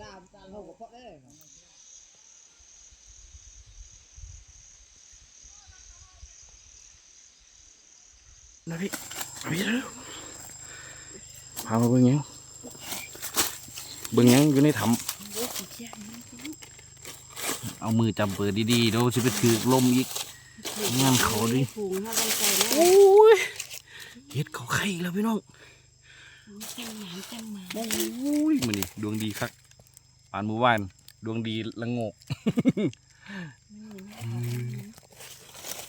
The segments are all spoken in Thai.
สามจานหกก็ได้นะพี่พี่เร็วพามาเบิ่งยังเบิ่งยังอยู่ในถ้ำเอามือจับเปิดดีๆเดี๋ยวจะไปถือลมอีกงานเขาดิโอ้ยเฮ็ดเขาไข่แล้วพี่น้องโอ้ยมันนี่ดวงดีครับ ปานหมู่บ้าน ดวงดีละโงก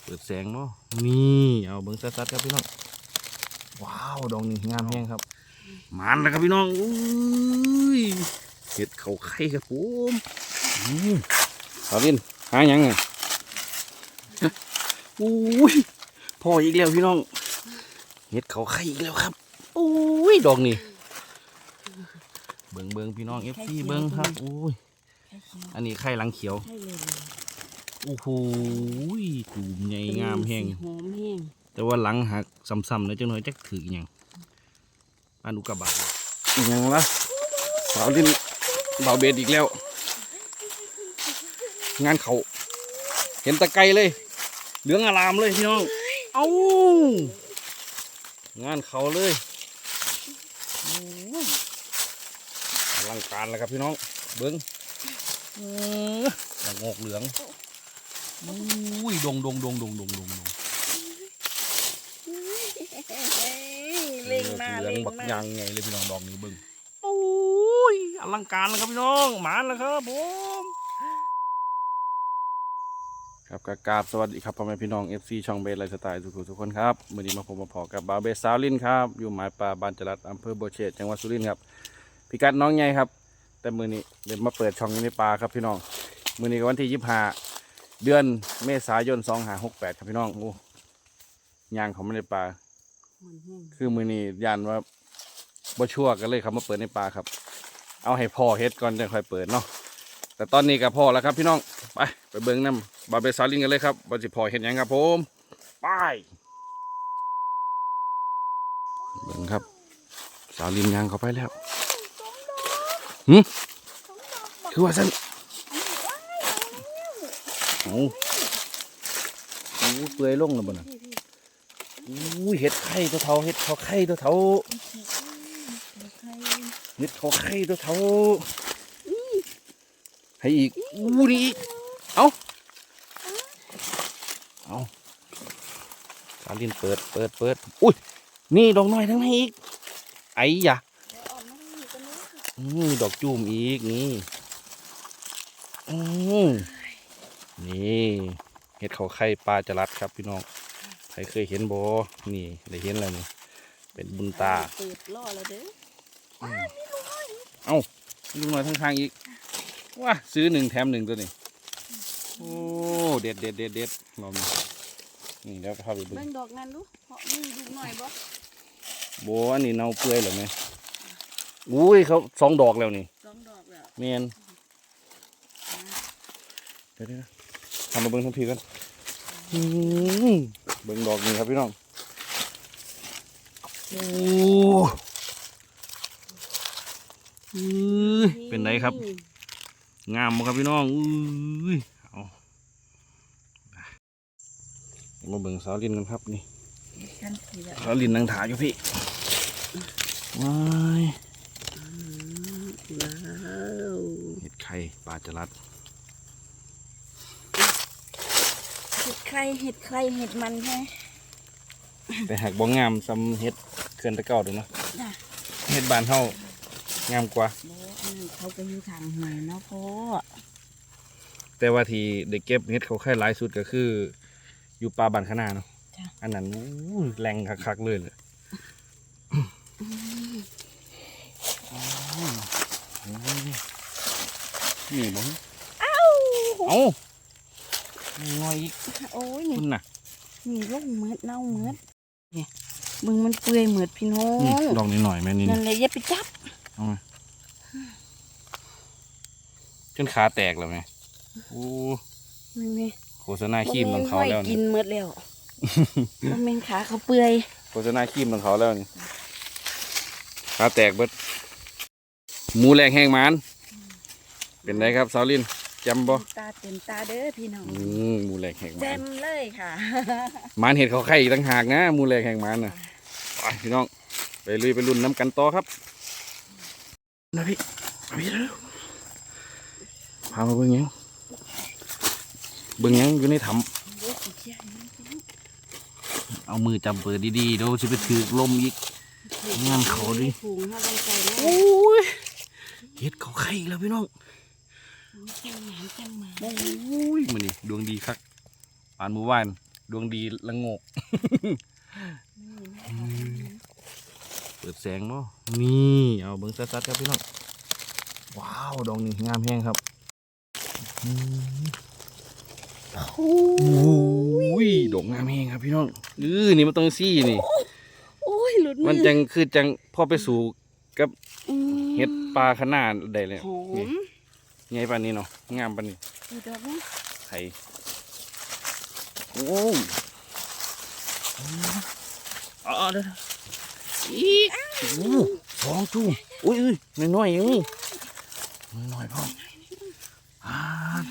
เปิดแสงเนาะนี่เอาเบิ้งซัดๆครับพี่น้องว้าวดอกนี้งามแห้งครับหมันแล้วครับพี่น้องอุ้ยเห็ดเขาไข่ครับผมอืมสาวลินหาหยังไงอุ้ยพออีกแล้วพี่น้องเห็ดเขาไข่อีกแล้วครับอุ้ยดอกนี้ เบิ้งเบิ้งพี่น้องเอฟซีเบิ้งครับอุ้ยอันนี้ไข่หลังเขียวใช่เลยโอ้โหตูมใหญ่งามแห้งหอมแห้งแต่ว่าหลังหักซ้ำๆนะจังหน่อยจักถืออหย่างอันอุกกาบาตอหย่างละสาวลินบ่าวเบสอีกแล้ว งานเขาเห็นตะไกรเลย เหลืองอารามเลยพี่น้อง เอ้างานเขาเลยโอ้ยอ ลังการแล้วครับพี่น้องเบิ้งเออละโงกเหลืองอุ้ยดงดงดงดงดงดงดงเล่งหน้าเหลืเล่องงบักหน้ายังไงเลยพี่น้องดอกนี้เบิ้งโอ้ยอลังการแล้วครับพี่น้องหมานแล้วครับผมครับกกราบสวัสดีครับพ่อแม่พี่น้อง FC ช่องเบสไลฟ์สไตล์ทุกคนทุกคนครับมื่อนี้มาพบมาพอกับบาวเบสซาวลินครับอยู่หมายป่าบานจรัดอำเภอโบวเชตจังหวัดสุรินทร์ครับ พิกัดน้องใหญ่ครับ แต่มือนี้เดี๋ยวมาเปิดช่องนี้ในป่าครับพี่น้อง มือนี้ก็วันที่ยี่ห้าเดือนเมษายนสองหาหกแปดครับพี่น้องโอ้ยางเขาไม่ได้ป่ามันแห้งคือมือนี้ยานว่าบ่ชั่วกันเลยครับมาเปิดในป่าครับ เอาให้พ่อเฮ็ดก่อนจะค่อยเปิดเนาะแต่ตอนนี้ก็พอแล้วครับพี่น้องไปไปเบิ่งน้ำบาเบซาลินกันเลยครับว่าสิพ่อเฮ็ดหยังครับผมไปเบิ่งครับ สาลินยางเข้าไปแล้ว หืมคือว่าซั่นโอ้โหเปื่อยลงแล้วบ่น่ะอุ้ยเห็ดไข่ตัวเท่าเห็ดเขาไข่ตัวเท่าเห็ดเขาไข่ตัวเท่าให้อีกอู้นี่อีกเอาเอาสาลินเปิดเปิดเปิดอุ้ยนี่ดอกน้อยทั้งนั้นอีกไอ้ยะ อืมดอกจูมอีกนี่อืมนี่เห็ดเขาไข่ปลาจรัดครับพี่น้องใครเคยเห็นโบนี่ได้เห็นแล้วนี่เป็นบุญตาเปิดล่อแล้วเด้อเอ้าลุงหน่อยข้างๆอีกว้าซื้อหนึ่งแถมหนึ่งตัวนี้โอ้เด็ดเด็ดเด็ดเด็ดลองดูนี่เดี๋ยวเข้าไปดูเบิ่งดอกนั้นดูเพราะนี่ดูหน่อยบ่โบอันนี้เน่าเปื่อยเหรอไหม อุ้ยเขาสองดอกแล้วนี่สองดอกแล้วเมียนเดี๋ยวเดี๋ยวนะทำมาเบิ้งทั้งพีกันอืมเบิ้งดอกนี่ครับพี่น้องโอ้อื้อเป็นไรครับ งามบ่ครับพี่น้องอุ้ยเอามาเบิ่งสาวลินกันครับนี่กันทีละสาวลินนั่งถ่ายอยู่พี่ว้าย ว้าว เห็ดไข่ปลาจรัดเห็ดใครเห็ดใครเห็ดมันใช่ไหมแต่หากบ่งามซ้ำเห็ดเขื่อนตะเก่าเด้อเนาะจ้ะเห็ดบานเฮางามกว่า โอ้อันนั้นเขาก็อยู่ทางหวยเนาะพ่อแต่ว่าที่ได้เก็บเห็ดเขาไข่หลายสุดก็คือ อยู่ปลาบานขนาเนาะอันนั้นอู้แรงคักๆเลยเลย นี่บ่เอ้าเอ้าง่อยอีกโอ้ยนี่คุณน่ะนี่ลูกเมือดเน่าเมือดเนี่ยมึงมันเปื่อยเหมือดพี่น้อนี่งดอกนิดหน่อยแม่นี่นั่นเลยอย่าไปจับเอามาจนขาแตกแล้วไหมโอ้นี่นี่โฆษณาครีมของเขาแล้วกินี่นเมือดแล้วมันเป็นขาเขาเปื่อยโฆษณาครีมของเขาแล้วนี่ขาแตกเบิดหมูแรงแห้งหมัน เป็นไรครับสาวลินจำบ่ตาเต็มตาเด้อพี่น้องอืมหมูแหลกแห่งหแจมันมเลยค่ะหมันเห็ดเขาไข่อีกต่างหากนะหมูแหลกแห่งหมันน่ะไปพี่น้องไปลุยไปรุ่นน้ำกันต่อครับนะพี่มาพี่เร็วพามาเบิ่งหยังเบิ่งหยังอยู่ในถ้เดี๋ยวสิเชี่ยให้มันพี่น้องำเอามือจับเปิดดีๆเดี๋ยวสิไปถือลมอีกงานเขาดิฝูงเขาบังใจนะโอ้ยเห็ดเขาไข่อีกแล้วพี่น้อง จังหมานจังหมานโอ้ยมันนี่ดวงดีครับปานหมู่บ้านดวงดีละโงก เปิดแสงเนาะนี่เอาเบิ้งซัดๆครับพี่น้องว้าวดอกนี้งามแห้งครับอืมโอ้ยดอกงามแห้งครับพี่น้องเออนี่มันต้องซี่นี่โอ้ยหลุดมือมันจังคือจังพอไปสู่กับอืมเห็ดปลาขนาดใดเลยหอนี่ม ไงปานนี้เนาะงามปานนี้ดูดอกนะไข่โอ้ยเอ๋อาเดี๋ยวๆอีกโอ้สองจุ่มอุ้ยอุ้ยน้อยๆอย่างนี้น้อยๆพ่ออ่า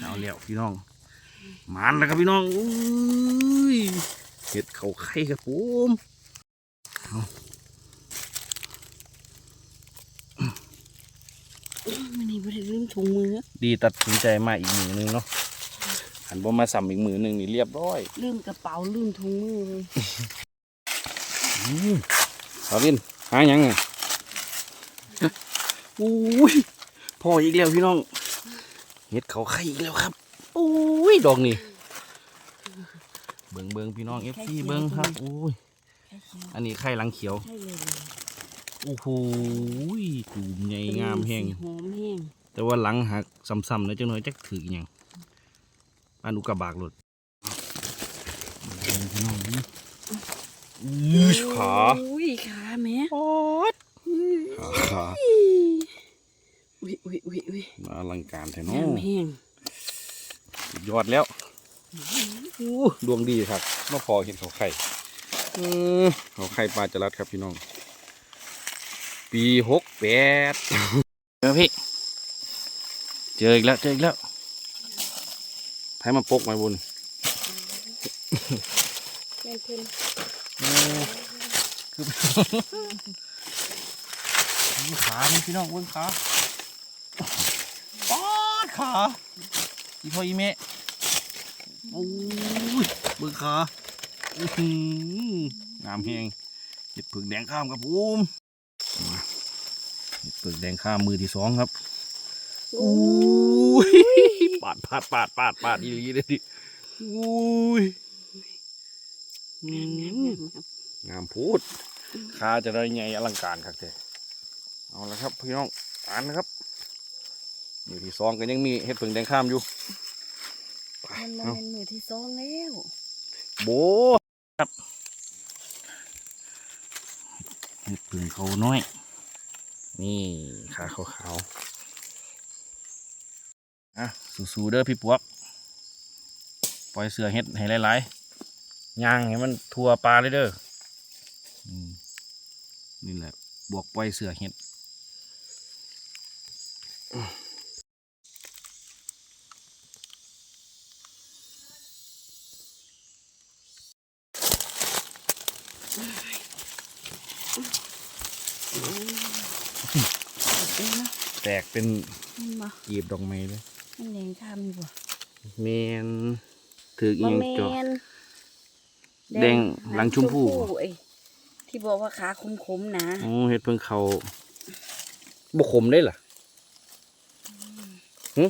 เอาแล้วพี่น้องหมันแล้วครับพี่น้องอุ้ยเห็ดเขาไข่ครับผมเอา มันนี่บ่ได้ลืม ถุงมือ ดีตัดสินใจมาอีกมือหนึงเนาะหันบ่มาสัมอีกมือหนึงนี่เรียบร้อย ลืมกระเป๋าลืมถุงมือเลยอืมสาวินหาหยังไงอุ้ยพ่ออีกแล้วพี่น้องเห็ดเขาไข่อีกแล้วครับอุ้ยดอกนี่เบิงเบิงพี่น้องเอฟซีเบิงครับอุ้ยใช่เชียวอันนี้ไข่หลังเขียวใช่เลยโอ้โหตูมใหญ่งามแห้งหอมแห้ง แต่ว่าหลังหักซ้ำๆนะจังหน่อยจักถืออหยังปานอุกกาบากหลุดเบิ่งพี่น้องดิอื้อขาอุ้ยขาแม่ปอดขาขาอุ้ยอุ้ยอุ้ยอุ้ยมาอลังการแท้งาเนาะมแห้งสุดยอดแล้วอู้ดวงดีครับมาพอเห็นเขาไข่เออเขาไข่ปลาจรัดครับพี่น้อง ปีหกแปดเจอพี่ เจออีกแล้วเจออีกแล้วไทยมาปกมาบุญแม่นเพิ่นโอ้นขาพี่น้องเบิ้งขาปอดขาอีพ่ออีแม่โอ้ยเบิ้งขาอื้หืองามแหงเห็ดผึกแดงข้ามครับผมมเห็ดผึกแดงข้ามมือที่สองครับ อ้อุ้ยปาดปาดปาดปาดปาดอีหลีเลยดิอุ้ยอืงามมงามงามงามพูดคาจะได้ไงอลังการครับเจ้เอาละครับพี่น้องอ่านนะครับมือที่สองก็ยังมีเห็ดผึ่งแดงข้ามอยู่มันมาเป็นมือที่สองแล้วโบครับเห็ดผึ่งเขาน้อย นี่ขาขาวๆ อะสู้ๆเด้อพี่ปวก ปล่อยเสือเห็ดให้หลายๆย่างให้มันทั่วปลาเลยเด้ออืมนี่แหละ บวกปล่อยเสือเห็ดเอ้ยเนาะแตกเป็นมันบ่กีบดอกไม้เลย มันแดงข้ามอยู่บ่เมนถืออีบ่หยังแม่จอนแดงหลังชมพู่เอ้ยที่บอกว่าขาคมๆนะอ๋อเห็ดเพิ่งเขาบุขมได้เหรอหึ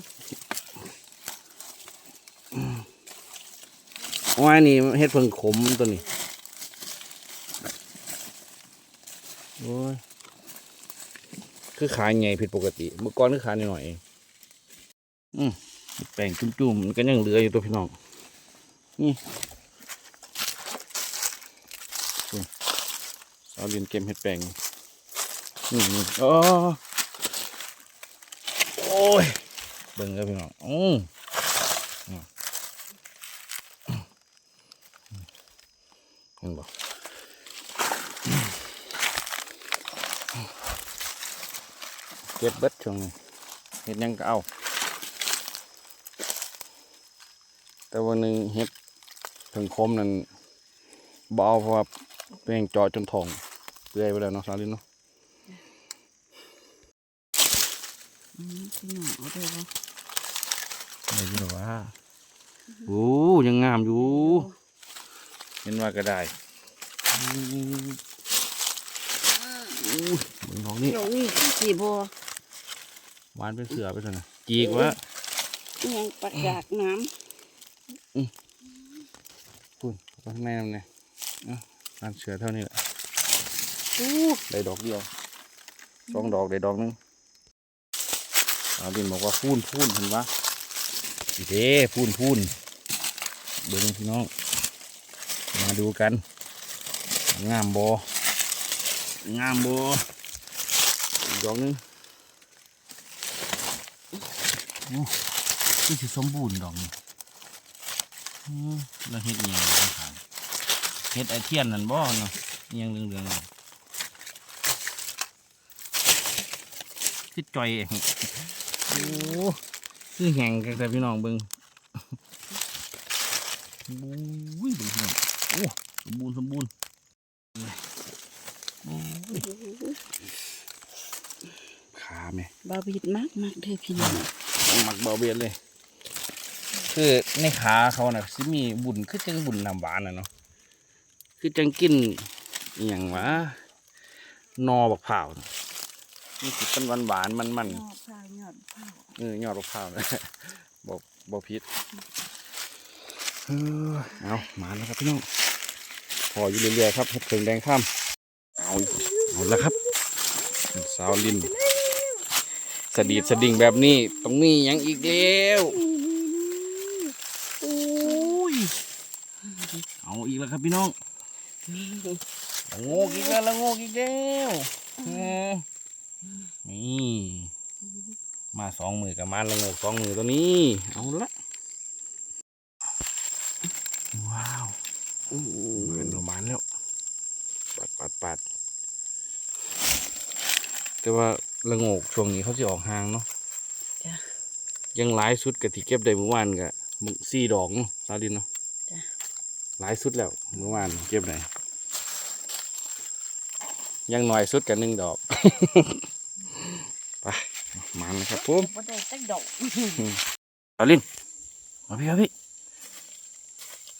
ว่านี่เห็ดเพิ่งขมตัวนี้โอ้ยคือขาใหญ่ผิดปกติ เมื่อก่อนคือขาหน่อยๆเอง อืมแป้งจุ่มๆมันก็ยังเหลืออยู่ตัวพี่น้องนี่เอาเรียนเกมเห็ดแป้งนี่นี่อ๋อโอ้ยเบิ่งครับพี่น้องอืมอืมเห็นบ่เก็บเบิดช่วงนี้เห็ดยังก็เอา แต่วันหนึ่งเฮ็ดถึงคมนั่นบเอาเพราะว่าแป้งเจอจนทองเปื่อยไปแล้วเนาะสาลินเนาะอืมพี่น้องเอาได้บ่ไม่รู้ว่าโอ้ยังงามอยู่เห็นว่าก็ได้อู้เบิ่งน้องนี่เดี๋ยวนี้คือสิบ่หวานเป็นเสือไปซะนะจีกวะอิหยังประกาศน้ำ พุ่นไปข้างในนั่นไงเอ้าร้านเสือเท่านี้แหละอู้ได้ดอกเดียวสองดอกได้ดอกหนึงอาบินบอกว่าพูนพูนเห็นปะอีเด้พูนพูนเบิ่งพี่น้อง มาดูกัน งามบงามบอีกดอกหนึงโอ้คือสิสมบูรณ์ดอกนี่ อืมแล้วเฮ็ดอิหยังข้างขางเฮ็ดไอเทียนนั่นบ่เนาะอิหยังเหลืองๆนั่นคือจ่อยเองโอ้คือแห้งกันแต่พี่น้องเบิ่งโอ้ยเบิ่งพี่น้องโอ้สมบูรณ์สมบูรณ์โอ้ยขาแม่บาบิดมากมากเด้อพี่น้องหมักเบาเบียดเลย คือในขาเขาน่ะสิมีบุญคือจังบุญน้ำหวานน่ะเนาะคือจังกินอหย่างวะนอบักเผาวน่ะนี่สิเป็นหวานหวานๆมันมันยอดข้าวยอดข้าวๆเออยอดบักเผาวนะบอกบอกพิษเออเอามาแล้วครับพี่น้องพออยู่เรื่อยๆครับเห็ดเพิงแดงข้ามเอาเอาแล้วครับสาวลินสะดีดสะดิ่งแบบนี้ตรงนี้ยังอีกเดียวโอ้ย เอาอีกแล้วครับพี่น้องโง่อีกแล้วละโง่อีกแล้วเออนี่มาสองมือกับมันละโง่สองมือตัวนี้ เอาละว้าวเป็นประมาณแล้วปัดปัดปัดแต่ว่าละโงกช่วงนี้เขาจะออกห่างเนาะจ้ะยังหลายสุดกับที่เก็บได้เมื่อวานกะมึงสี่ดอกเนาะซาดินเนาะจ้ะ หลายสุดแล้วเมื่อวานเก็บไหนยังหน่อยสุดกันหนึ่งดอกไปมาเลยครับผมบ่ได้สักดอกซาดินมาพี่ครับพี่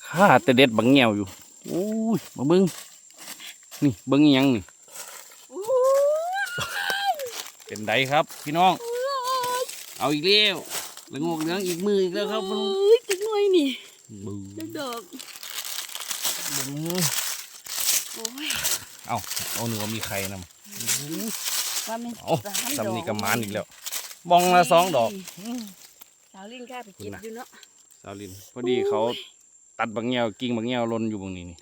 ข้าแต่เด็ดบังเงียวอยู่โอ้ยมาเบิ้งนี่เบิ้งอิหยังนี่เป็นไดครับพี่น้อง เอาอีกแล้วละโงกเหลืองอีกมืออีกแล้วครับเอ้ยจักหน่อยนี่บูจักดอก บูโอ้ยเอาเอาหนึ่งว่ามีใครนำว่ามันเอาสามดสำอกนีกับมานอีกแล้วบองละสองดอกสาวลินข้าไปเก็บอยู่เนาะสาวลินพอดีเขาตัดบางแงวกิ่งบางแงวหลนอยู่บางนี้นี่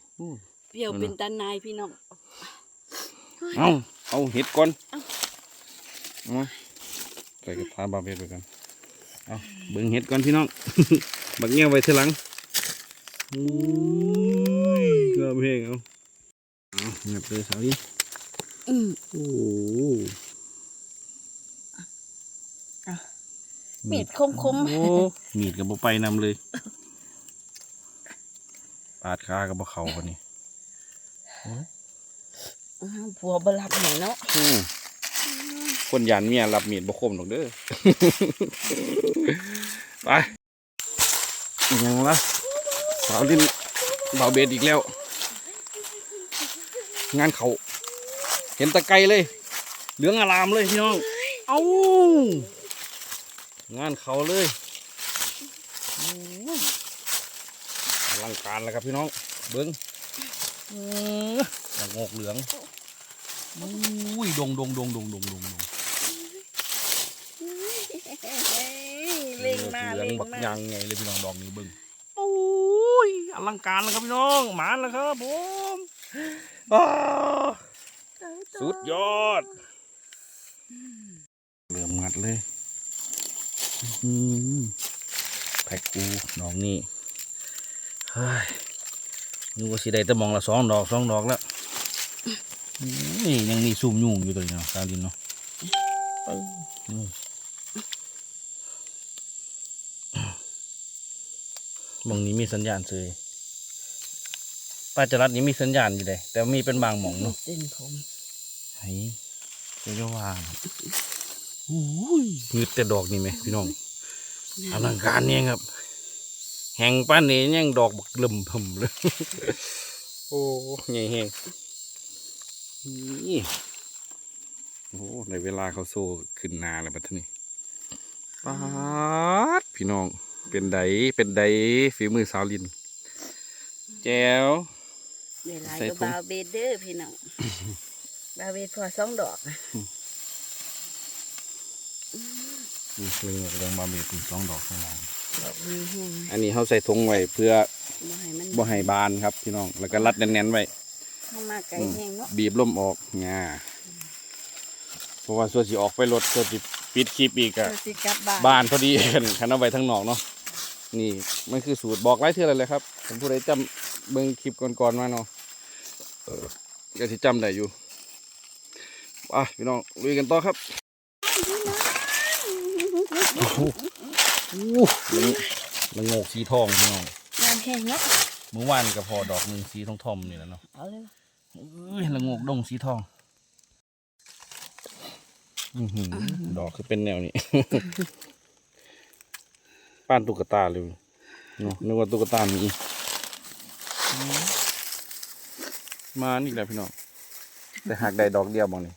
เปรี้ยวเอาเนอะเป็นตานายพี่น้องเอาเอาเห็ดก่อนเอาเอามาใส่กระทะบาเบ็ดไปกันเอาเบิ่งเห็ดก่อนพี่น้องบางแงวไว้ทีหลัง อุ้ยก็เพลงเอาเอาเงียบเลยสาวลินอืมโอ้โหเม็ดคมคมโอ้มีดกับบ่ไปนำเลยปาดขากับบ่เขาคนนี้ๆอ้าวผัวบรับหน่อยเนาะอืมคนยานเมียรับมีดบ่คมหรอกเด้อ ไปอีกอยังละ สาวลิ้นบ่าวเบ็ดอีกแล้ว งานเขาเห็นตะไกรเลย เหลืองอารามเลยพี่น้อง เอ้างานเขาเลยโอ้ยอลังการแล้วครับพี่น้อง เบิ้งเออละโงกเหลืองอุ้ยดงดงดงดงดงดงดงเล่งมาเหลือเล่งงบักมายังไงเลยพี่น้องดอกนี้เบิ้งโอ้ยอลังการแล้วครับพี่น้องหมานแล้วครับผมอ้าวสุดยอดเริ่มงัดเลยอื้อหือแพ็กกูดอกนี้เฮ้ยนึกว่าสิได้แต่มองละสองดอกสองดอกแล้วนี่ยังมีซุ่มยุ่งอยู่ตัวนี้เนาะกลางดินเนาะ มหมองนี้มีสัญญาณเลยป้าจรัดนี้มีสัญญาณอยู่เลยแต่มีเป็นบางหมองเนาะเส้นผมไห้เจ้าว่าโอ้ยมีแต่ดอกนี่ไหมพี่น้องอลังการเนี่ยครับ แห่งป้านนี้ยังดอกบักเลิ่มผมเลย โอ้ใหญ่แหงนี่โอ้ในเวลาเขาโซ่ขึ้นนาแล้วบัดนี้ป๊าดพี่น้อง เป็นไดเป็นไดฝีมือสาวลิน แจ๋วเวลาใส่ก็ถุงบาวเบดเดอร์พี่น้องบาวเบดพอสองดอกนะนี่เรื่องเรื่องบาเบียสองดอกข้างล่างดอกมีแห้งอันนี้เขาใส่ถุงไว้เพื่อบ่ให้มันบ่ให้บานครับพี่น้อง แล้วก็รัดแน่นๆไว้เข้ามาไกลแห้งเนาะบีบลมออกงาเพราะว่าส่วนสิออกไปรถส่วนสิปิดคลิปอีกอะเพื่อสิกลับบ้านบ้านพอดีคันเอาไว้ทั้งนอกเนาะ นี่มันคือสูตรบอกไล่เท่าไรเลยครับผมผู้ใดจำเบิ่งคลิปก่อนๆมาเนาะเออก็สิจำได้อยู่ไปพี่น้องลุยกันต่อครับโอ้โหมันมันโงกสีทองพี่น้องงานแห้งเนาะเมื่อวานก็พอดอกหนึ่งสีทองทอมๆนี่แหละเนาะเอาเลยเอ้ยละโงกดงสีทองอือหือดอกคือเป็นแนวนี้ ป้านตุ๊กตาเลยเนาะนึกว่าตุ๊กตามีมานี่แหละพี่น้องแต่หากได้ดอกเดียวบางนี่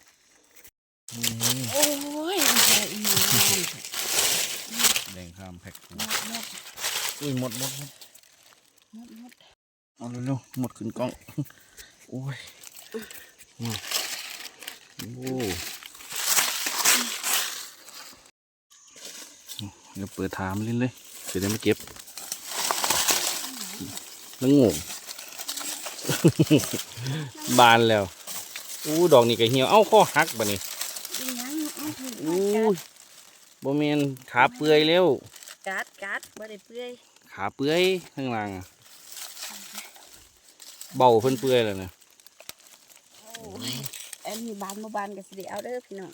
โอ้ยมันจะอีหยังงามแดงข้ามแพ็คคู่หมดหมดอุ้ยหมดหมดหมดหมดหมดเอาเร็วๆหมดขึ้นกล้อง โอ้ยอืมโอ้ เดี๋ยวเปิดถามเล่นเลยเดี๋ยวได้มาเก็บแล้วงงบานแล้ว อู้ดอกนี่ก็เหี่ยว เอ้าข้อหักบ่นี่อีหยังเอาถืออู้กัดบ่แมนขาเปื่อยแล้วกัดกัดบ่ได้เปื่อยขาเปื่อยข้างล่างอะเบาเพิ่นเปื่อยแล้วนะโอ้ยอันนี้บานบ่บานก็สิได้เอาเด้อพี่น้อง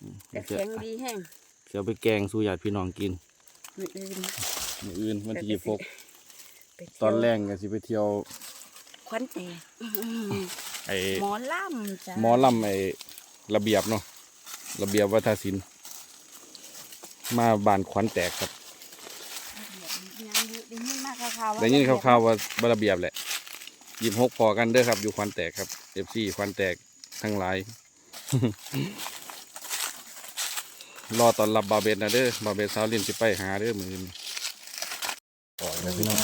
อืมแต่เดี๋ยวแข็งดีแห้ง เดี๋ยวไปแกงสู่ญาติพี่น้องกินมื้ออื่นมื้ออื่นวันที่ยี่สิบหกไปเที่ยวตอนแรกก็สิไปเที่ยว ควันแตกอื้อหือไอ้หมอล่ำจ้ะหมอลำไอ้ระเบียบเนาะระเบียบวัฒนศิลป์มาบานขวัญแตกครับยังอยู่ได้ยินมาข่าวๆว่าได้ยินคร่าวๆว่าบระเบียบแหละยี่สิบหกพอกันเด้อครับ อยู่ขวัญแตกครับเอฟซีขวัญแตกทั้งหลาย รอตอนรับบาเบสนะเด้อบาเบสสาวลินสิไปหาเด้อมือนี้ปล่อยเลยพี่น้อง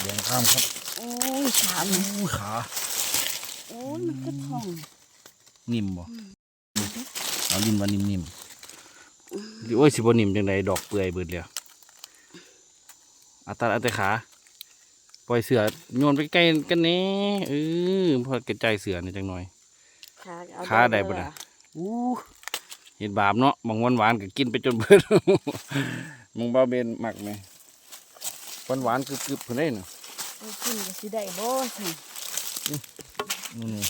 เลี้ยงข้ามครับโอ้ยขามอู้ขาโอ้ยมันก็ทอง นิ่มบ่เอาลินว่านิ่มๆดิโอ้ยสิบ่นิ่มจังไดดอกเปื่อยเบิดแล้วอาตัดเอาแต่ขา ปล่อยเสือโยนไปใกล้กันแหน่เออพอกระจายเสือนี่จังหน่อยขาเอาขาได้บ่น่ะอู้ เห็ดบาปเนาะบางวันหวานๆก็กินไปจนเบิดมึงบ้าเบนมักไหมหวานหวานๆกรึบๆเพิ่นได้เนาะโอ้ยกินก็สิได้บ่สินู่น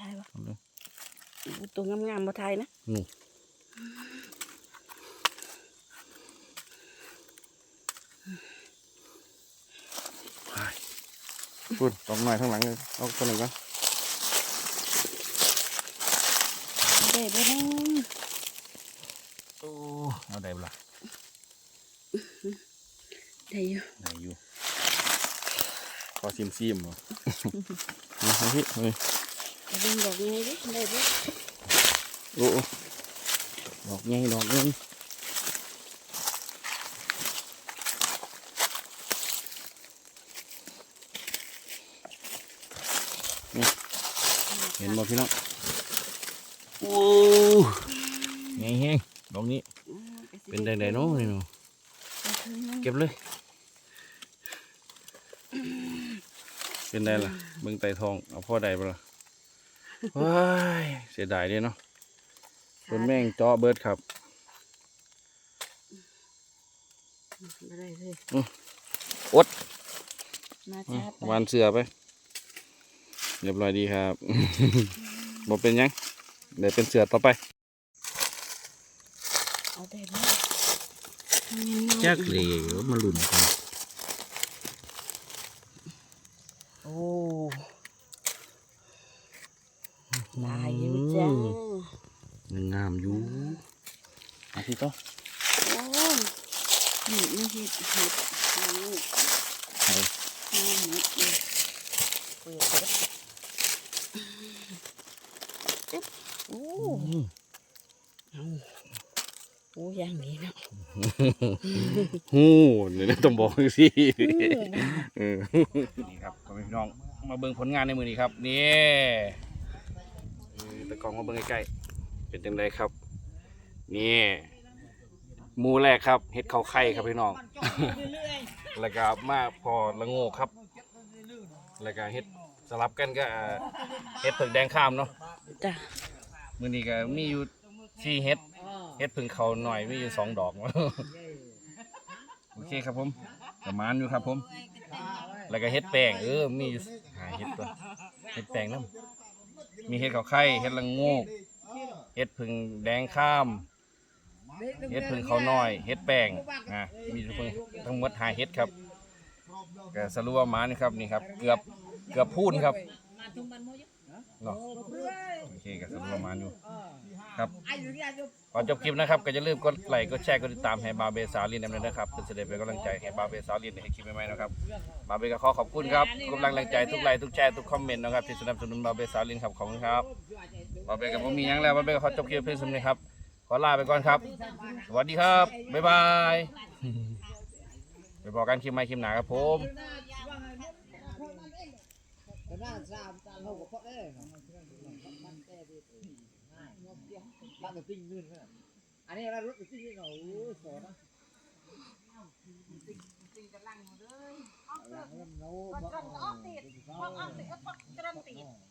ทายบ่ๆเอาเลยอู้ตัวงามๆบ่ทายนะนู่นไปพูดดอกหน่อยข้างหลังเลยเอาตัวหนึ่งก่อน ได้บ่แน่โอ้เอาได้บ่ล่ะได้อยู่ได้อยู่พอซิมซิมบ่เอาเอาพี่เอาพี่เอาเบิ่งดอกนี้ดิได้บ่โอ้โอ้ดอกใหญ่ดอกใหญ่นี่เห็นบ่พี่น้อง โอ้ใหญ่แห้งดอกนี้ เป็นไดไดเนาะนี่เนาะเก็บเลย เป็นไดล่ะเบิ่งไตทอง เอาพ่อใดบ่ล่ะว้ายเสียดายเด้เนาะเป็นแม่งจาะเบิร์ดครับบ่ได้เลยอดวานเสือไป เรียบร้อยดีครับบ่เป็นยัง เดี๋ยวเป็นเสือต่อไปเอาแต่ละจักเหลวมาหลุนกันโอ้ลายอยู่จ้างามอยู่อาทิตย์ก็โอ้นี่นี่เห็ดเห็ดบ ฮู้เนี่ยนะต้องบอกสิอืมเออนี่ครับพ่อแม่พี่น้องมาเบิ่งผลงานในมือนี้ครับนี่เออตะกล้องมาเบิ่งใกล้ๆเป็นจังไดครับนี่หมูแรกครับเฮ็ดข้าวไข่ครับพี่น้อง แล้วก็มาพอละโงกครับ แล้วก็เฮ็ดสลับกันก็อ่าเฮ็ดผึ่งแดงข้ามเนาะจ้ะมื้อนี้ก็มีอยู่สี่เฮ็ด เฮ็ดผึ่งเขาหน่อยมีอยู่สองดอก โอเคครับผมประมาณอยู่ครับผม แล้วก็เฮ็ดแป้งเออมีอยู่หาเฮ็ดตัวเฮ็ดแป้งน้ำมีเฮ็ดข้าวไข่เฮ็ดละโงกเฮ็ดผึ่งแดงข้ามเฮ็ดผึ่งเขาน้อยเฮ็ดแป้งอะมีทั้งหมดทั้งหมดหาเฮ็ดครับก็สรุปว่าหมานี่ครับนี่ครับ เกือบเกือบพูนครับเนาะโอเคก็สรุปว่าหมาอยู่ ครับก่อนจบคลิปนะครับก็จะลืมกดไลค์กดแชร์กดติดตามให้บาเบสาลินนำเลยนะครับเพื่อจะได้เป็นกำลังใจให้บาเบสาลินในคลิปใหม่ๆนะครับบาเบก็ขอขอบคุณครับกำลังแรงใจทุกไลค์ทุกแชร์ทุกคอมเมนต์นะครับที่สนับสนุนบาเบสาลินครับขอบคุณครับบาเบกับผมมีหยังแล้วบาเบก็ขอจบคลิปเพียงเท่านี้ครับขอลาไปก่อนครับ สวัสดีครับ บ๊ายบาย ไปบอกกันคลิปใหม่คลิปหนาครับผมันติ้งนู่นนะอันนี้เรารถก็ติ้งนี่เนาโอ้สอนนะติ้งกำลังเลยเอกเถอะเอาเถอะเอาเถอะเอาเถอะ